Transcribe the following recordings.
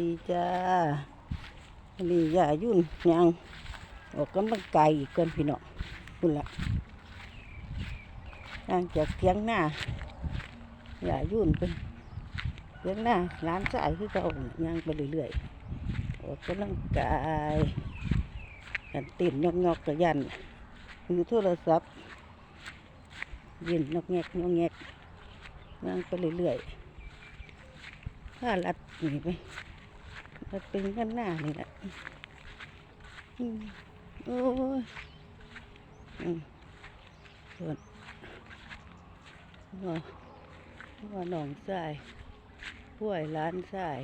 ดีจ้านนี้ย่ายุ่นยังออกกำลังกายอีกคนพี่น้องคุณละย่งจากเทียงหน้าย่ายุ่นเป็นเทียงหน้าร้านสายคือเขาย่างไปเรื่อยๆออกกำลังกายกันติ่นยอกๆกระยันมือโทรศัพท์ยินนกแงกนกแงกย่งไปเรื่อยๆผ้ารัดหนีไป รัดเป็นหน้านี่แหละอืมโอ้ยอืมส่วนว่าว่าหนองทรายห้วยร้านทราย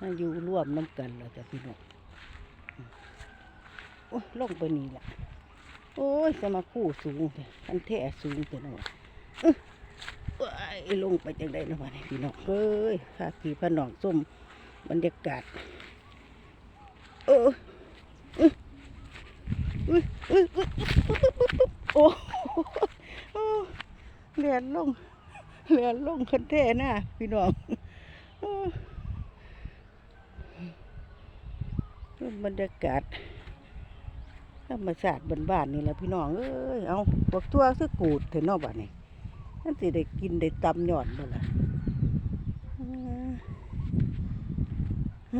มาอยู่ร่วมน้ำกันเราจะพี่น้องโอ้ยลงไปนี่แหละโอ้ยสมาคู่สูงแต่อันแท้สูงแต่เนาะว้ยลงไปจังได้นะวะนี่พี่น้องเอ้ยพาพี่พาน้องส้ม บรรยากาศเอออื้ออื้ออื้ออื้อโอ้โอ้เลียนลงเลียนลงคันแท่น้าพี่น้องบรรยากาศธรรมชาติบ้านๆนี่แหละพี่น้องเอ้ยเอาพวกตัวสกูดเถอะนอกบ้านนี่นั่นสิได้กินได้ตำหย่อนบ่ล่ะ ร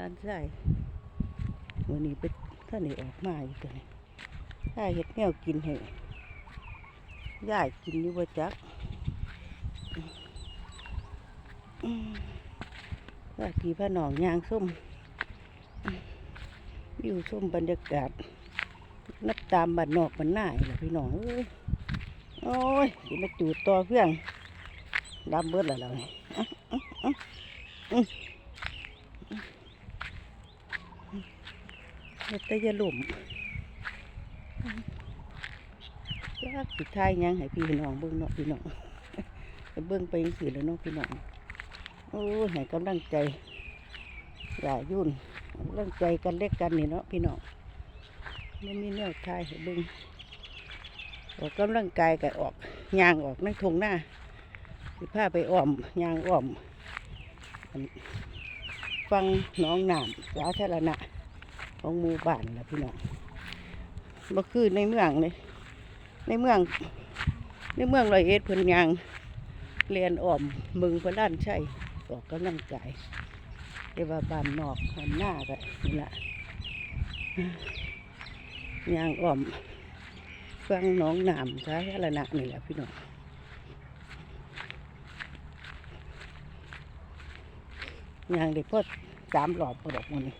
้านใส่วันนี้ไปท่านนี่ออกมาอยู่ตัวนี้ถ้าเห็ดแนวกินให้ย่ายกินอยู่บ่จักว่าทีพระหนองยางส้มวิวส้มบรรยากาศนับตามบ้านนอกบ้านหน้านี่แหละพี่น้องเอ้ยโอ้ยสิมาจูดต่อเพื่อง ดำเบิดแล้วเราเนี่ยเฮ็ดแต่อยาหลุมยากสุดท้ายยังให้พี่น้องเบิ่งเนาะพี่น้องไปเบิ่งไปจังซี่แล้วเนาะพี่น้องโอ้ยให้กำลังใจอย่ายุ่นกำลังใจกันเล็กกันนี่เนาะพี่น้องไมันมีแนวทายให้เบึงออกกำลังกายก็ออกยางออกในทงหน้า สิพาไปอ้อมยางอ้อมฟังน้องน้ำสาธารณะ ของหมู่บ้านนะพี่น้องบ่คือในเมืองเลยในเมือง ในเมืองรอยเอ็ดเพิ่นยางเรียนอ้อมบึงพระด้านใช่ออกกำลังกายแต่ว่าบ้านนอกบ้านหน้าก็นี่ละยางอ้อมฟังน้องน้ำสาธารณะนี่แหละพี่น้อง ยางเด็กพอสามหลอบบ่ดอกมันนี่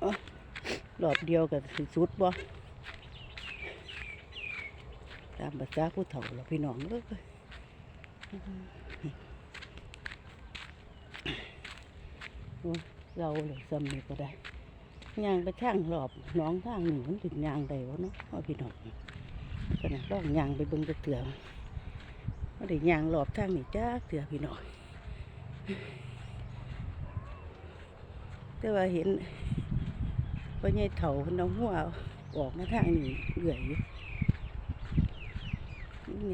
เอ้อหลอบเดียวกับสิสุดบ่ตามภาษาผู้เฒ่าแล้วพี่น้องเอ้ยเราเลยซ้ำนี่ก็ได้ยางไปทางรอบน้องทางหนึ่งมันถึงยางได้วะเนาะพี่น้องก็นะลองยางไปเบิ่งกระเตือก็ได้ยางรอบทางนี่จ้าเตือพี่น้อง แต่ว่าเห็นว่าใหญ่เถาพนเอาหัวออกมาทางนี้เอื่อยอยู่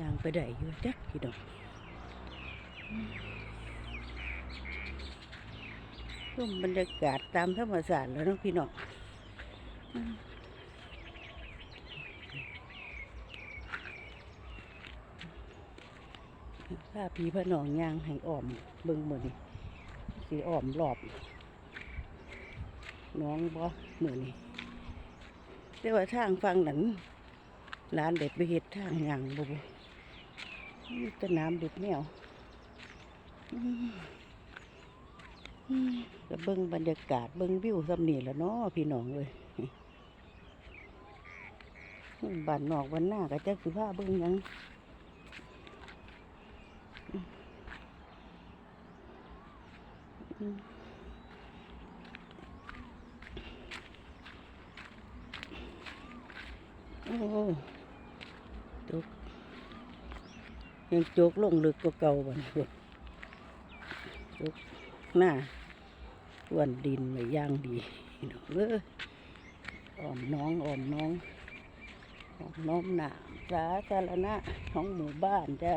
ยางไปได้อยู่จักพี่น้องชมบรรยากาศตามธรรมชาติแล้วเนาะพี่น้องผ้าพีพระหนองยางให้อ้อมเบิ่งมือนี่สีอ้อมรอบ น้องบ่มือนี่แต่ว่าทางฟังนั้นร้านเด็ดไปเฮ็ดทางยางบ่บ่มีแต้น้ำเด็ดแนวอืมอืมก็เบิ่งบรรยากาศเบิ่งวิวสำนีแล้วเนาะพี่น้องเลยบ้านนอกบ้านหน้าก็จักสิพาเบิ่งยัง อืม โอ้จุกยังจุกลงลึกกว่าเก่าบ่นพุ่นจุกหน้าอ้วนดินไม่ย่างดีเองเออ้อมน้องอ้อมน้องอ้อมน้องหนามสาธารณะของหมู่บ้านจ้า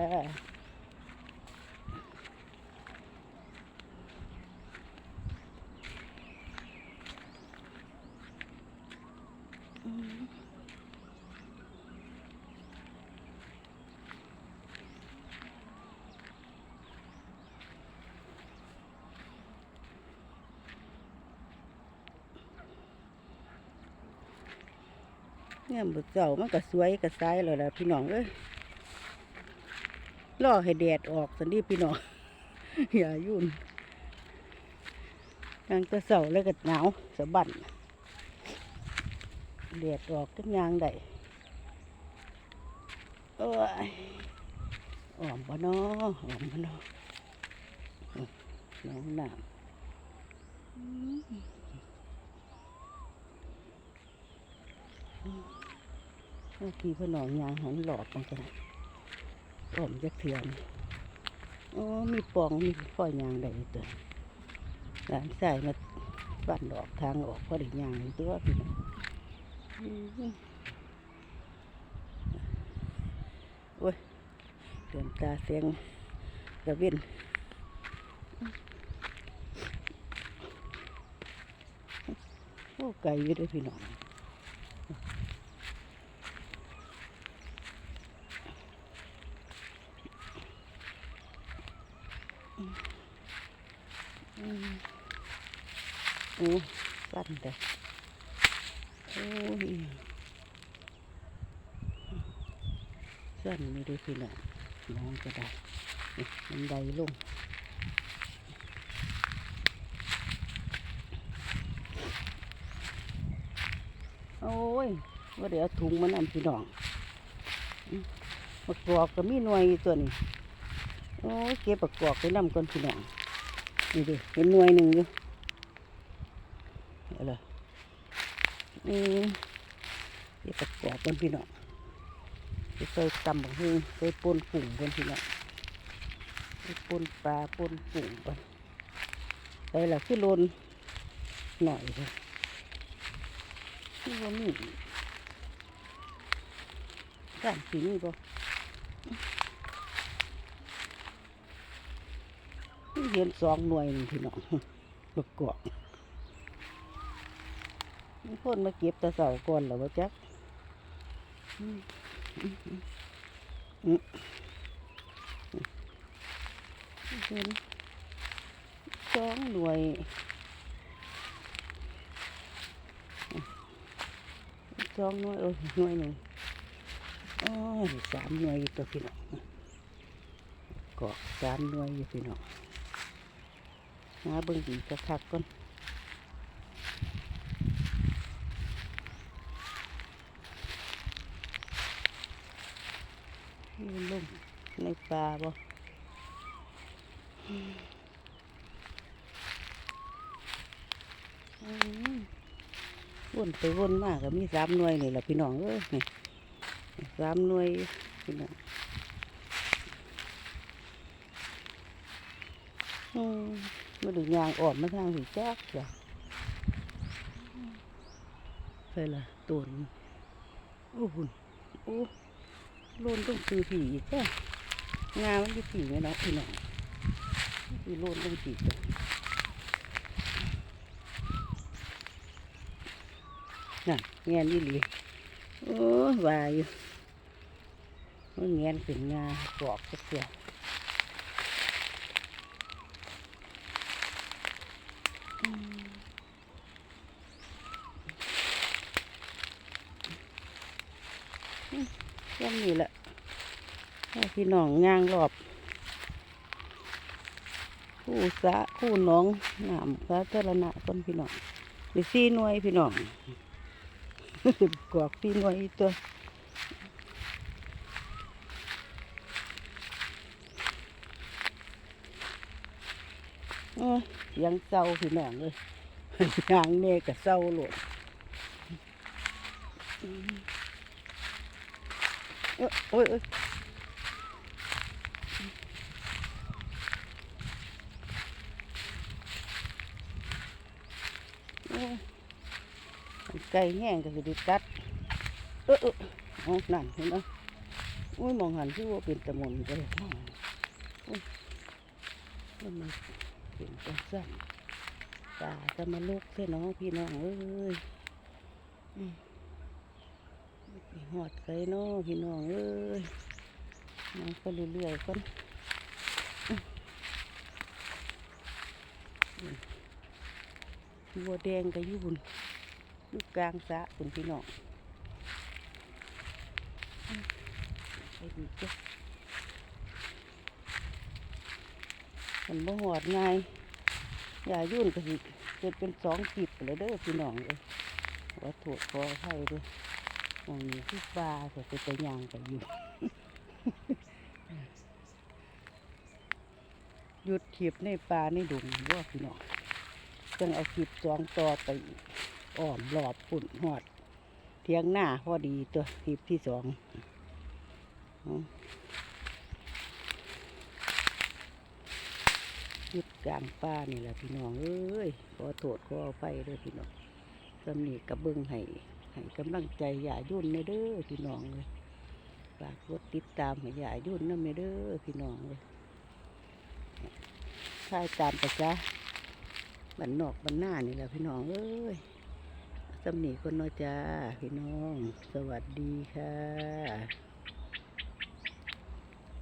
เนี่ยบึกเจ้ามันก็สวยก็สายแล้วล่ะพี่น้องเอ้ยรอให้แดดออกสันดีพี่น้องอย่ายุ่นยางก็เสาแล้วก็หนาวสะบันแดดออกทั้งยางได้โอ้ยอ่อมบ่นออ่อมบ่นอน้องน้ำอืม เมื่อกี้พ่อน้องยางหันหลอกมันกันอ่อมจะเถื่อนโอ้มีปองมีฝ้อยยางได้ตัวหลานใส่มาบ้านดอกทางออกพอด้ยางตัวพี่น้องโอ้ยเตือนตาเสียงกระเว้นโอ้ไก่อยู่ด้วยพี่น้องอืม โอ้สั้นแต่โอ้ยสั้นนี่เด้พี่น้องน้องก็ได้มันไดลงโอ้ยว่าเดี๋ยวถุงมันนพี่น้องอื้อบักกอกก็มีหน่วยตัวนี้ โอ้ยเก็บบักกอกไปนำก่อนพี่น้องนี่ดิเห็นหน่วยหนึ่งอยู่เอาล่ะนี่เก็บบักกอกก่อนพี่น้องไปใส่ตำบักหุ่งใส่ปนกุ้งก่อนพี่น้องใส่ปนปลาปนกุ้งก่อนไปละขึ้นลนหน่อยเลยนี่ว่ามีด้านสีนี่บ่นี่ เห็นสองหน่วยนี่พี่น้องประกอบมีคนมาเก็บตะเสาก่อนแล้วว่าจักอืมอืมอืมอืมเห็นสองหน่วยสองหน่วยเออหน่วยหนึ่งอ๋อสามหน่วยอยู่ตัวพี่น้องเกาะสามหน่วยอยู่พี่น้อง หาเบิ่งดีกระคักก่อนนี่ลงในป่าบ่วนไปวนมากก็มีสามหน่วยนี่แหละพี่น้องเอ้ยนี่สามหน่วยพี่น้องอืม มาดูยางออกมาทางสีจักจ้ะใช่ละตัวนี้โอ้หุ่นโอ้โลนต้องซื้อผีอีกจ้ะงามันจะผีไหมเนาะพี่น้องพี่โลนต้องผีจ้ะน่ะเงี้ยนี่หลีโอ้ยว่าอยู่มันเงี้ยนขึ้นงาปลอกก็เสีย อืมอืมแค่นี้แหละพี่น้องย่างรอบ คู่สะคู่น้องหน้ำสาธารณะคนพี่น้องหรือซี่หน่วยพี่น้องกวกพี่หน่วยตัวโอ้ ยังเศร้าพี่น้องเลยยางเน่กับเศร้าหลดโอ้ยไก่แห้งก็สิไดิกัด เออเออเอานั่นเห็นไหมอุ้ยมองหันที่ว่าเป็นตะมนไปเลยมันมา เป็นจังสั่นตาจะมาลุกเส้นน้องพี่น้องเอ้ยหอดไก่เนาะพี่น้องเอ้ยนั่งไปเรื่อยๆก่อนบัวแดงก็อยู่บุญอยู่กลางสะคุณพี่น้องไปดีจ้ะ มันบ่หอดง่ายอย่ายุ่นก็สิเกิดเป็นสองขีดเลยเด้อพี่น้องเอ้ยว่าถูกขออภัยเด้วยมองนี้ที่ปลาแต่เป็นตะยางกันอยู่หยุดขีบในปลาในดุงว่าพี่น้องจังเอาขีบสองต่อไปอีกอ้อมรอบปุ่นหอด เทียงหน้าพอดีตัวขีบที่สองเอาห ยุดกลางป่านี่แหละพี่น้องเอ้ยขอโทษขออภัยเด้วยพี่น้องสำนีกระเบื้องให้ให้กำลังใจอย่ายุ่นในเด้อพี่น้องเลยฝากกดติดตามให้อย่ายุ่นนั่นเด้อพี่น้องเลยถ่ายตามประจ้าบันนอกบันหน้านี่แหละพี่น้องเอ้ยสำนีคนน้อยจ้าพี่น้อง สวัสดีค่ะ